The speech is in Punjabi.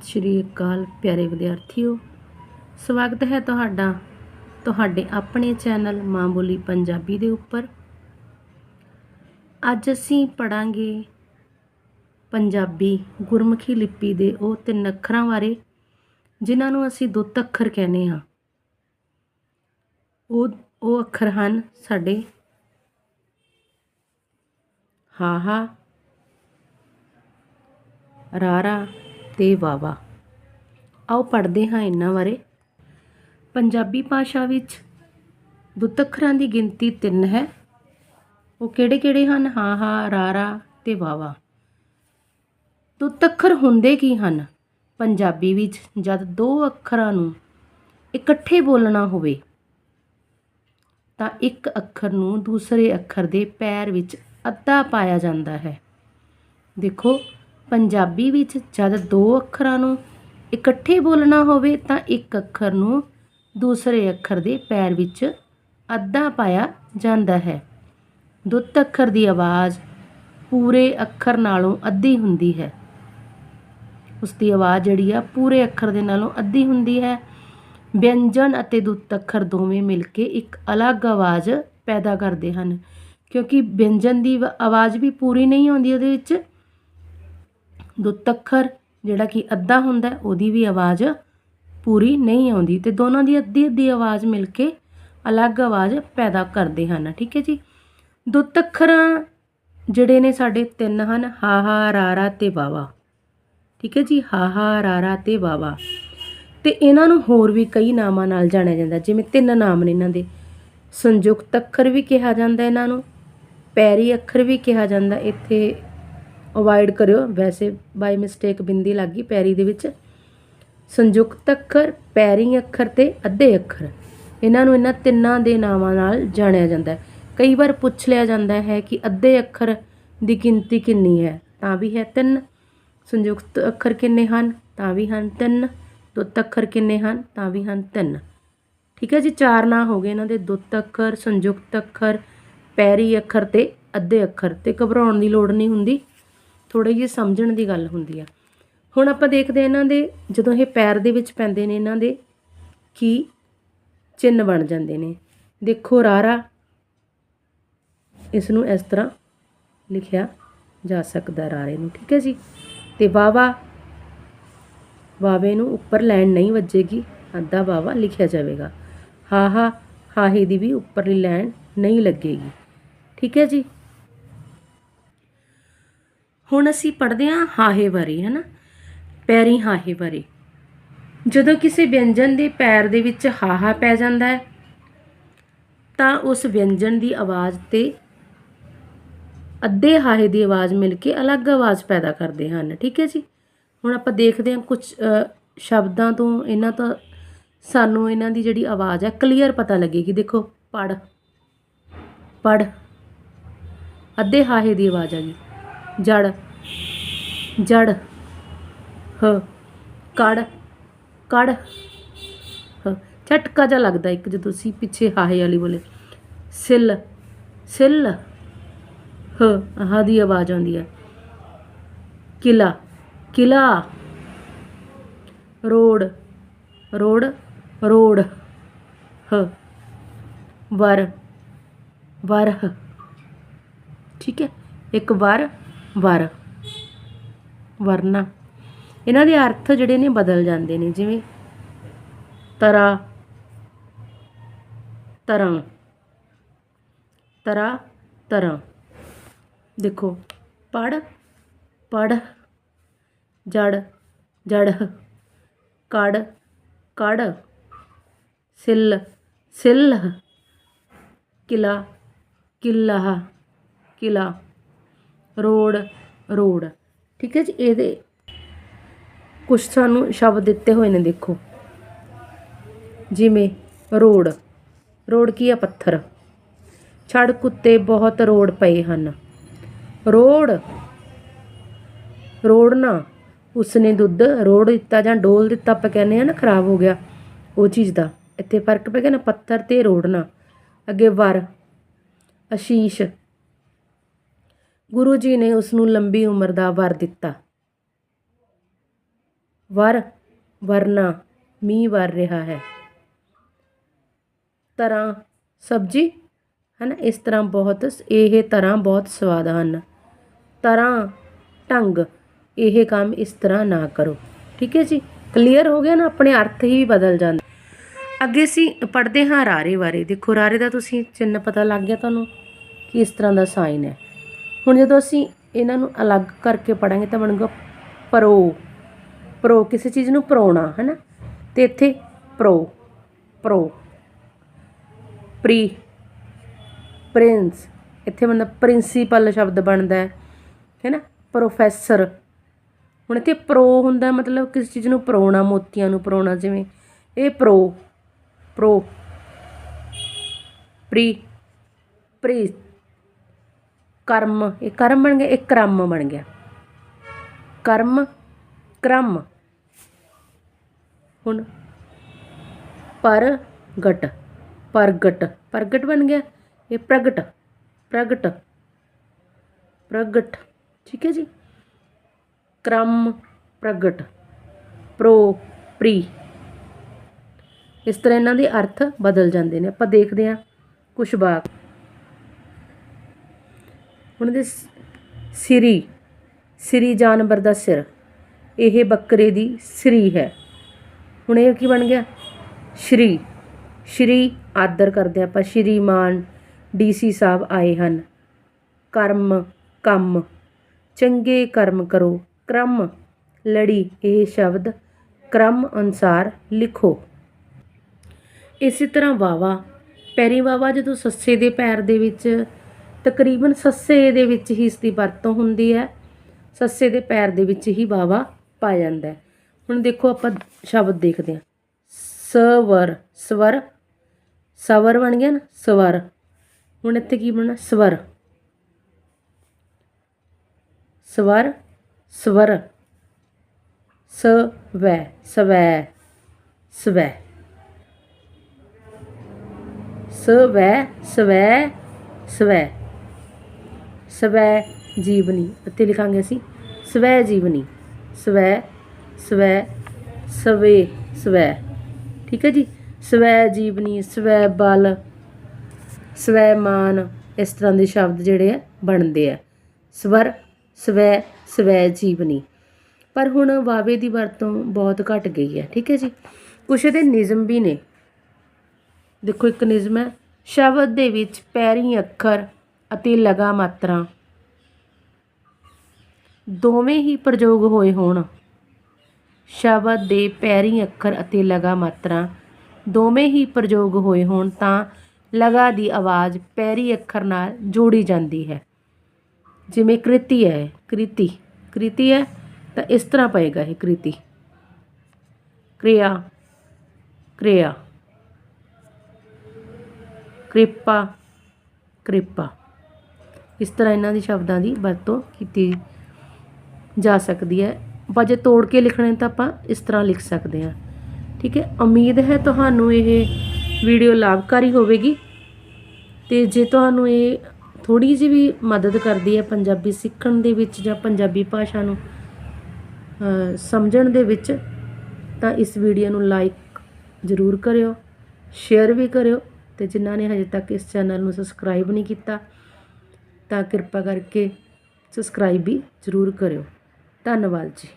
ਸਤਿ ਸ਼੍ਰੀ ਅਕਾਲ ਪਿਆਰੇ ਵਿਦਿਆਰਥੀਓ। ਸਵਾਗਤ ਹੈ ਤੁਹਾਡਾ ਤੁਹਾਡੇ ਆਪਣੇ ਚੈਨਲ ਮਾਂ ਬੋਲੀ ਪੰਜਾਬੀ ਦੇ ਉੱਪਰ। ਅੱਜ ਅਸੀਂ ਪੜਾਂਗੇ ਪੰਜਾਬੀ ਗੁਰਮੁਖੀ ਲਿਪੀ ਦੇ ਉਹ ਤਿੰਨ ਅੱਖਰਾਂ ਬਾਰੇ, ਜਿਨ੍ਹਾਂ ਨੂੰ ਅਸੀਂ ਦੁੱਤ ਅੱਖਰ ਕਹਿੰਦੇ ਹਾਂ। ਉਹ ਉਹ ਅੱਖਰ ਹਨ ਸਾਡੇ ਹਾਹਾ ਰਾਰਾ ਤੇ ਵਾਵਾ ਆਓ ਪੜ੍ਹਦੇ ਹਾਂ ਇਹਨਾਂ ਬਾਰੇ। ਪੰਜਾਬੀ ਭਾਸ਼ਾ ਵਿੱਚ ਦੁੱਤ ਅੱਖਰਾਂ ਦੀ ਗਿਣਤੀ ਤਿੰਨ ਹੈ। ਉਹ ਕਿਹੜੇ ਕਿਹੜੇ ਹਨ? ਹਾਂ ਹਾਂ ਰਾਰਾ ਤੇ ਵਾਵਾ ਦੁੱਤ ਅੱਖਰ ਹੁੰਦੇ ਕੀ ਹਨ? ਪੰਜਾਬੀ ਵਿੱਚ ਜਦ ਦੋ ਅੱਖਰਾਂ ਨੂੰ ਇਕੱਠੇ ਬੋਲਣਾ ਹੋਵੇ, ਤਾਂ ਇੱਕ ਅੱਖਰ ਨੂੰ ਦੂਸਰੇ ਅੱਖਰ ਦੇ ਪੈਰ ਵਿੱਚ ਅੱਧਾ ਪਾਇਆ ਜਾਂਦਾ ਹੈ। ਦੇਖੋ ਪੰਜਾਬੀ ਵਿੱਚ ਜਦ ਦੋ ਅੱਖਰਾਂ ਨੂੰ ਇਕੱਠੇ ਬੋਲਣਾ ਹੋਵੇ ਤਾਂ ਇੱਕ ਅੱਖਰ ਨੂੰ ਦੂਸਰੇ ਅੱਖਰ ਦੇ ਪੈਰ ਵਿੱਚ ਅੱਧਾ ਪਾਇਆ ਜਾਂਦਾ ਹੈ। ਦੁੱਤ ਅੱਖਰ ਦੀ ਆਵਾਜ਼ ਪੂਰੇ ਅੱਖਰ ਨਾਲੋਂ ਅੱਧੀ ਹੁੰਦੀ ਹੈ। ਉਸ ਦੀ ਆਵਾਜ਼ ਜਿਹੜੀ ਆ ਪੂਰੇ ਅੱਖਰ ਦੇ ਨਾਲੋਂ ਅੱਧੀ ਹੁੰਦੀ ਹੈ। ਵਿਅੰਜਨ ਅਤੇ ਦੁੱਤ ਅੱਖਰ ਦੋਵੇਂ ਮਿਲ ਕੇ ਇੱਕ ਅਲੱਗ ਆਵਾਜ਼ ਪੈਦਾ ਕਰਦੇ ਹਨ, ਕਿਉਂਕਿ ਵਿਅੰਜਨ ਦੀ ਵ- ਆਵਾਜ਼ ਵੀ ਪੂਰੀ ਨਹੀਂ ਆਉਂਦੀ ਉਹਦੇ ਵਿੱਚ। ਦੁੱਤੱਖਰ, ਜਿਹੜਾ ਕਿ ਅੱਧਾ ਹੁੰਦਾ ਉਹਦੀ ਵੀ ਆਵਾਜ਼ ਪੂਰੀ ਨਹੀਂ ਆਉਂਦੀ ਤੇ ਦੋਨਾਂ ਦੀ ਅੱਧੀ ਅੱਧੀ ਆਵਾਜ਼ ਮਿਲ ਕੇ ਅਲੱਗ ਆਵਾਜ਼ ਪੈਦਾ ਕਰਦੇ ਹਨ, ਠੀਕ ਹੈ ਜੀ? ਦੁੱਤ ਅੱਖਰ ਜਿਹੜੇ ਨੇ ਸਾਡੇ ਤਿੰਨ ਹਨ ਹਾਹਾ ਰਾਰਾ ਤੇ ਵਾਵਾ ਠੀਕ ਹੈ ਜੀ? ਹਾਹਾ ਰਾਰਾ ਤੇ ਵਾਵਾ ਤੇ ਇਹਨਾਂ ਨੂੰ ਹੋਰ ਵੀ ਕਈ ਨਾਮਾਂ ਨਾਲ ਜਾਣਿਆ ਜਾਂਦਾ, ਜਿਵੇਂ ਤਿੰਨ ਨਾਮ ਨੇ ਇਹਨਾਂ ਦੇ। ਸੰਯੁਕਤ ਅੱਖਰ ਵੀ ਕਿਹਾ ਜਾਂਦਾ ਇਹਨਾਂ ਨੂੰ, ਪੈਰੀ ਅੱਖਰ ਵੀ ਕਿਹਾ ਜਾਂਦਾ ਇੱਥੇ। ਅਵੋਇਡ ਕਰਿਓ। ਵੈਸੇ ਬਾਈ ਮਿਸਟੇਕ ਬਿੰਦੀ ਲੱਗ ਗਈ ਪੈਰੀ ਦੇ ਵਿੱਚ। ਸੰਯੁਕਤ ਅੱਖਰ, ਪੈਰੀ ਅੱਖਰ ਤੇ ਅੱਧੇ ਅੱਖਰ। ਇਹਨਾਂ ਨੂੰ ਇਹਨਾਂ ਤਿੰਨਾਂ ਦੇ ਨਾਵਾਂ ਨਾਲ ਜਾਣਿਆ ਜਾਂਦਾ ਹੈ। ਕਈ ਵਾਰ ਪੁੱਛ ਲਿਆ ਜਾਂਦਾ ਹੈ ਕਿ ਅੱਧੇ ਅੱਖਰ ਦੀ ਗਿਣਤੀ ਕਿੰਨੀ ਹੈ? ਤਾਂ ਵੀ ਹੈ ਤਿੰਨ। ਸੰਯੁਕਤ ਅੱਖਰ ਕਿੰਨੇ ਹਨ? ਤਾਂ ਵੀ ਹਨ ਤਿੰਨ। ਦੁੱਤ ਅੱਖਰ ਕਿੰਨੇ ਹਨ? ਤਾਂ ਵੀ ਹਨ ਤਿੰਨ। ਠੀਕ ਹੈ ਜੀ, ਚਾਰ ਨਾਂ ਹੋ ਗਏ ਇਹਨਾਂ ਦੇ। ਦੁੱਤ ਅੱਖਰ, ਸੰਯੁਕਤ ਅੱਖਰ, ਪੈਰੀ ਅੱਖਰ ਤੇ ਅੱਧੇ ਅੱਖਰ। ਤੇ ਘਬਰਾਉਣ ਦੀ ਲੋੜ ਨਹੀਂ ਹੁੰਦੀ। ਥੋੜੀ ਜਿਹੀ ਸਮਝਣ ਦੀ ਗੱਲ ਹੁੰਦੀ ਆ। ਹੁਣ ਆਪਾਂ ਦੇਖਦੇ ਹਾਂ ਇਹਨਾਂ ਦੇ ਜਦੋਂ ਇਹ ਪੈਰ ਦੇ ਵਿੱਚ ਪੈਂਦੇ ਨੇ, ਇਹਨਾਂ ਦੇ ਕੀ ਚਿੰਨ ਬਣ ਜਾਂਦੇ ਨੇ। ਦੇਖੋ ਰਾਰਾ, ਇਸ ਨੂੰ ਇਸ ਤਰ੍ਹਾਂ ਲਿਖਿਆ ਜਾ ਸਕਦਾ ਰਾਰੇ ਨੂੰ, ਠੀਕ ਹੈ ਜੀ? ਤੇ ਵਾਵਾ, ਵਾਵੇ ਨੂੰ ਉੱਪਰ ਲਾਈਨ ਨਹੀਂ ਵੱਜੇਗੀ, ਅੱਧਾ ਵਾਵਾ ਲਿਖਿਆ ਜਾਵੇਗਾ। ਹਾਹਾ ਹਾਹੇ ਦੀ ਵੀ ਉੱਪਰਲੀ ਲਾਈਨ ਨਹੀਂ ਲੱਗੇਗੀ, ਠੀਕ ਹੈ ਜੀ? ਹੁਣ ਅਸੀਂ ਪੜ੍ਹਦੇ ਹਾਂ ਹਾਹੇ ਬਾਰੇ ਹੈ ਨਾ ਪੈਰੀ ਹਾਹੇ ਬਾਰੇ ਜਦੋਂ ਕਿਸੇ ਵਿਅੰਜਨ ਦੇ ਪੈਰ ਦੇ ਵਿੱਚ ਹਾਹਾ ਪੈ ਜਾਂਦਾ ਹੈ, ਤਾਂ ਉਸ ਵਿਅੰਜਨ ਦੀ ਆਵਾਜ਼ ਤੇ ਅੱਧੇ ਹਾਹੇ ਦੀ ਆਵਾਜ਼ ਮਿਲ ਕੇ ਅਲੱਗ ਆਵਾਜ਼ ਪੈਦਾ ਕਰਦੇ ਹਨ, ਠੀਕ ਹੈ ਜੀ? ਹੁਣ ਆਪਾਂ ਦੇਖਦੇ ਹਾਂ ਕੁਝ ਸ਼ਬਦਾਂ ਤੋਂ ਇਹਨਾਂ ਤੋਂ ਸਾਨੂੰ ਇਹਨਾਂ ਦੀ ਜਿਹੜੀ ਆਵਾਜ਼ ਹੈ ਕਲੀਅਰ ਪਤਾ ਲੱਗੇਗੀ। ਦੇਖੋ ਪੜ ਪੜ ਅੱਧੇ ਹਾਹੇ ਦੀ ਆਵਾਜ਼ ਆ ਗਈ। ਜੜ ਜੜ, ਹ, ਕੜ ਕੜ, ਹ। ਝਟਕਾ ਜਿਹਾ ਲੱਗਦਾ ਇੱਕ, ਜਦੋਂ ਤੁਸੀਂ ਪਿੱਛੇ ਹਾਹੇ ਵਾਲੀ ਬੋਲੇ। ਸਿੱਲ ਸਿੱਲ, ਹ, ਆਹ ਦੀ ਆਵਾਜ਼ ਆਉਂਦੀ ਹੈ। ਕਿਲਾ ਕਿਲਾ, ਰੋਡ ਰੋਡ ਰੋਡ, ਹ, ਵਰ, ਵਰਹ। ਠੀਕ ਹੈ? ਇੱਕ ਵਰ ਵਰ, ਵਰਨਾ। ਇਹਨਾਂ ਦੇ ਅਰਥ ਜਿਹੜੇ ਨੇ ਬਦਲ ਜਾਂਦੇ ਨੇ, ਜਿਵੇਂ ਤਰਾ, ਤਰੰ। ਤਰਾ, ਤਰੰ। ਦੇਖੋ, ਪੜ ਪੜ, ਜੜ ਜੜ, ਕੜ ਕੜ, ਸਿੱਲ ਸਿੱਲ, ਕਿਲਾ ਕਿਲਾ ਕਿਲਾ। ਰੋਡ ਰੋਡ ਠੀਕ ਹੈ ਜੀ, ਇਹਦੇ ਕੁਝ ਸਾਨੂੰ ਸ਼ਬਦ ਦਿੱਤੇ ਹੋਏ ਨੇ, ਦੇਖੋ। ਜਿਵੇਂ ਰੋਡ ਰੋਡ ਕੀ ਆ? ਪੱਥਰ। ਛੜਕ ਉੱਤੇ ਬਹੁਤ ਰੋਡ ਪਏ ਹਨ। ਰੋਡ ਰੋੜ ਨਾ, ਉਸਨੇ ਦੁੱਧ, ਰੋੜ ਦਿੱਤਾ ਜਾਂ ਡੋਲ ਦਿੱਤਾ, ਆਪਾਂ ਕਹਿੰਦੇ ਆ ਨਾ, ਖਰਾਬ ਹੋ ਗਿਆ। ਉਹ ਚੀਜ਼ ਦਾ। ਇੱਥੇ ਫ਼ਰਕ ਪੈ ਗਿਆ ਨਾ, ਪੱਥਰ ਤੇ ਰੋੜਨਾ ਅੱਗੇ ਵਰ, ਅਸ਼ੀਸ਼। ਗੁਰੂ ਜੀ ਨੇ ਉਸ ਨੂੰ ਲੰਬੀ ਉਮਰ ਦਾ ਵਰ ਦਿੱਤਾ। ਵਰ, ਵਰਨਾ, ਮੀਂਹ ਵਰ ਰਿਹਾ ਹੈ। ਤਰ੍ਹਾਂ ਸਬਜੀ, ਹਨ, ਇਸ ਤਰ੍ਹਾਂ ਬਹੁਤ, ਇਹ ਤਰ੍ਹਾਂ ਬਹੁਤ ਸਵਾਦ ਹਨ। ਤਰ੍ਹਾਂ ਢੰਗ, ਇਹ ਕੰਮ ਇਸ ਤਰ੍ਹਾਂ ਨਾ ਕਰੋ। ਠੀਕ ਹੈ ਜੀ? ਕਲੀਅਰ ਹੋ ਗਿਆ ਨਾ? ਆਪਣੇ ਅਰਥ ਹੀ ਬਦਲ ਜਾਂਦੇ। ਅੱਗੇ ਅਸੀਂ ਪੜ੍ਹਦੇ ਹਾਂ ਰਾਰੇ ਬਾਰੇ। ਦੇਖੋ, ਰਾਰੇ ਦਾ ਤੁਸੀਂ ਚਿੰਨ੍ਹ ਪਤਾ ਲੱਗ ਗਿਆ ਤੁਹਾਨੂੰ ਕਿ ਇਸ ਤਰ੍ਹਾਂ ਦਾ ਸਾਈਨ ਹੈ। ਹੁਣ ਜਦੋਂ ਅਸੀਂ ਇਹਨਾਂ ਨੂੰ ਅਲੱਗ ਕਰਕੇ ਪੜਾਂਗੇ ਤਾਂ ਬਣੂਗਾ ਪ੍ਰੋ। ਪ੍ਰੋ ਕਿਸੇ ਚੀਜ਼ ਨੂੰ ਪਰੋਣਾ ਹੈ ਨਾ ਤੇ ਇੱਥੇ ਪ੍ਰੋ ਪ੍ਰੋ। Pre, Prince. ਇੱਥੇ ਬਣਦਾ ਪ੍ਰਿੰਸੀਪਲ ਸ਼ਬਦ ਬਣਦਾ ਹੈ ਹੈ ਨਾ ਪ੍ਰੋਫੈਸਰ। ਹੁਣ ਇੱਥੇ ਪ੍ਰੋ ਹੁੰਦਾ ਮਤਲਬ ਕਿਸੇ ਚੀਜ਼ ਨੂੰ ਪਰੋਣਾ, ਮੋਤੀਆਂ ਨੂੰ ਪਰੋਣਾ, ਜਿਵੇਂ ਇਹ ਪ੍ਰੋ ਪ੍ਰੋ। ਪ੍ਰੀ ਪ੍ਰੀ ਕਰਮ, ਇਹ ਕਰਮ ਬਣ ਗਿਆ, ਇਹ ਕਰਮ ਬਣ ਗਿਆ। ਕਰਮ, ਕ੍ਰਮ। ਹੁਣ ਪਰਗਟ, ਪ੍ਰਗਟ ਪ੍ਰਗਟ ਬਣ ਗਿਆ, ਇਹ ਪ੍ਰਗਟ ਪ੍ਰਗਟ ਪ੍ਰਗਟ। ਠੀਕ ਹੈ ਜੀ? ਕ੍ਰਮ, ਪ੍ਰਗਟ, ਪ੍ਰੋ, ਪ੍ਰੀ। ਇਸ ਤਰ੍ਹਾਂ ਇਹਨਾਂ ਦੇ ਅਰਥ ਬਦਲ ਜਾਂਦੇ ਨੇ। ਆਪਾਂ ਦੇਖਦੇ ਹਾਂ ਕੁਝ ਵਾਕ। ਹੁਣ ਦੇ ਸਿਰੀ ਸਿਰੀ ਜਾਨਵਰ ਦਾ ਸਿਰ। ਇਹ ਬੱਕਰੇ ਦੀ ਸ੍ਰੀ ਹੈ। ਹੁਣ ਇਹ ਕੀ ਬਣ ਗਿਆ? ਸ਼੍ਰੀ। ਸ਼੍ਰੀ ਆਦਰ ਕਰਦੇ ਹਾਂ ਆਪਾਂ। ਸ਼੍ਰੀਮਾਨ ਡੀਸੀ ਸਾਹਿਬ ਆਏ ਹਨ। ਕਰਮ, ਕੰਮ, ਚੰਗੇ ਕਰਮ ਕਰੋ। ਕ੍ਰਮ, ਲੜੀ, ਇਹ ਸ਼ਬਦ ਕ੍ਰਮ ਅਨੁਸਾਰ ਲਿਖੋ। ਇਸੇ ਤਰ੍ਹਾਂ ਵਾਵਾ ਪੈਰੀ ਵਾਵਾ ਜਦੋਂ ਸੱਸੇ ਦੇ ਪੈਰ ਦੇ ਵਿੱਚ ਤਕਰੀਬਨ ਸੱਸੇ ਦੇ ਵਿੱਚ ਹੀ ਇਸ ਦੀ ਵਰਤੋਂ ਹੁੰਦੀ ਹੈ। ਸੱਸੇ ਦੇ ਪੈਰ ਦੇ ਵਿੱਚ ਹੀ ਵਾਵਾ ਪਾਇਆ ਜਾਂਦਾ ਹੁਣ ਦੇਖੋ ਆਪਾਂ ਸ਼ਬਦ ਦੇਖਦੇ ਹਾਂ। ਸਵਰ ਸਵਰ ਸਵਰ ਬਣ ਗਿਆ ਨਾ, ਸਵਰ। ਹੁਣ ਇੱਥੇ ਕੀ ਬਣਨਾ? ਸਵਰ। ਸਵਰ ਸਵਰ। ਸਵੈ ਸਵੈ ਸਵੈ। ਸਵੈ ਸਵੈ ਸਵੈ। ਸਵੈ ਜੀਵਨੀ ਇੱਥੇ ਲਿਖਾਂਗੇ ਅਸੀਂ, ਸਵੈ ਜੀਵਨੀ, ਸਵੈ ਸਵੈ, ਸਵੇ, ਸਵੈ। ਠੀਕ ਹੈ ਜੀ? ਸਵੈ ਜੀਵਨੀ, ਸਵੈ ਬਲ, ਸਵੈ ਮਾਨ, ਇਸ ਤਰ੍ਹਾਂ ਦੇ ਸ਼ਬਦ ਜਿਹੜੇ ਆ, ਬਣਦੇ ਆ। ਸਵਰ, ਸਵੈ ਸਵੈ ਜੀਵਨੀ। ਪਰ ਹੁਣ ਵਾਵੇ ਦੀ ਵਰਤੋਂ ਬਹੁਤ ਘਟ ਗਈ ਹੈ, ਠੀਕ ਹੈ ਜੀ? ਕੁਛ ਇਹਦੇ ਨਿਯਮ ਵੀ ਨੇ। ਦੇਖੋ ਇੱਕ ਨਿਯਮ ਹੈ, ਸ਼ਬਦ ਦੇ ਵਿੱਚ ਪੈਰੀ ਅੱਖਰ ਅਤੇ ਲਗਾ ਮਾਤਰਾ। ਦੋਵੇਂ ਹੀ ਪ੍ਰਯੋਗ ਹੋਏ ਹੋਣ। ਸ਼ਬਦ ਦੇ ਪੈਰੀ ਅੱਖਰ ਅਤੇ ਲਗਾ ਮਾਤਰਾ ਦੋਵੇਂ ਹੀ ਪ੍ਰਯੋਗ ਹੋਏ ਹੋਣ ਤਾਂ ਲਗਾ ਦੀ ਆਵਾਜ਼ ਪੈਰੀ ਅੱਖਰ ਨਾਲ ਜੋੜੀ ਜਾਂਦੀ ਹੈ। ਜਿਵੇਂ ਕ੍ਰਿਤੀ ਹੈ, ਕ੍ਰਿਤੀ ਕ੍ਰਿਤੀ ਹੈ ਤਾਂ ਇਸ ਤਰ੍ਹਾਂ ਪਏਗਾ ਇਹ ਕ੍ਰਿਤੀ। ਕ੍ਰਿਆ ਕ੍ਰਿਆ। ਕਿਰਪਾ ਕਿਰਪਾ। ਇਸ ਤਰ੍ਹਾਂ ਇਹਨਾਂ ਦੀ ਸ਼ਬਦਾਂ ਦੀ ਵਰਤੋਂ ਕੀਤੀ ਜਾ ਸਕਦੀ ਹੈ। ਆਪਾਂ ਜੇ ਤੋੜ ਕੇ ਲਿਖਣੇ ਤਾਂ ਆਪਾਂ ਇਸ ਤਰ੍ਹਾਂ ਲਿਖ ਸਕਦੇ ਹਾਂ। ਠੀਕ ਹੈ? ਉਮੀਦ ਹੈ ਤੁਹਾਨੂੰ ਇਹ ਵੀਡੀਓ ਲਾਭਕਾਰੀ ਹੋਵੇਗੀ ਤੇ ਜੇ ਤੁਹਾਨੂੰ ਇਹ ਥੋੜੀ ਜਿਹੀ ਵੀ ਮਦਦ ਕਰਦੀ ਹੈ ਪੰਜਾਬੀ ਸਿੱਖਣ ਦੇ ਵਿੱਚ ਜਾਂ ਪੰਜਾਬੀ ਭਾਸ਼ਾ ਨੂੰ ਸਮਝਣ ਦੇ ਵਿੱਚ, ਤਾਂ ਇਸ ਵੀਡੀਓ ਨੂੰ ਲਾਈਕ ਜ਼ਰੂਰ ਕਰਿਓ, ਸ਼ੇਅਰ ਵੀ ਕਰਿਓ ਤੇ ਜਿਨ੍ਹਾਂ ਨੇ ਹਜੇ ਤੱਕ ਇਸ ਚੈਨਲ ਨੂੰ ਸਬਸਕ੍ਰਾਈਬ ਨਹੀਂ ਕੀਤਾ ਤਾਂ ਕਿਰਪਾ ਕਰਕੇ ਸਬਸਕ੍ਰਾਈਬ ਵੀ ਜ਼ਰੂਰ ਕਰਿਓ। ਧੰਨਵਾਦ ਜੀ।